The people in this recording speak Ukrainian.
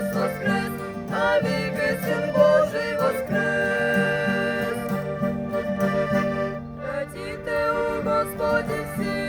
Христос а віки Божий воскрес. Радіте у Господі всі.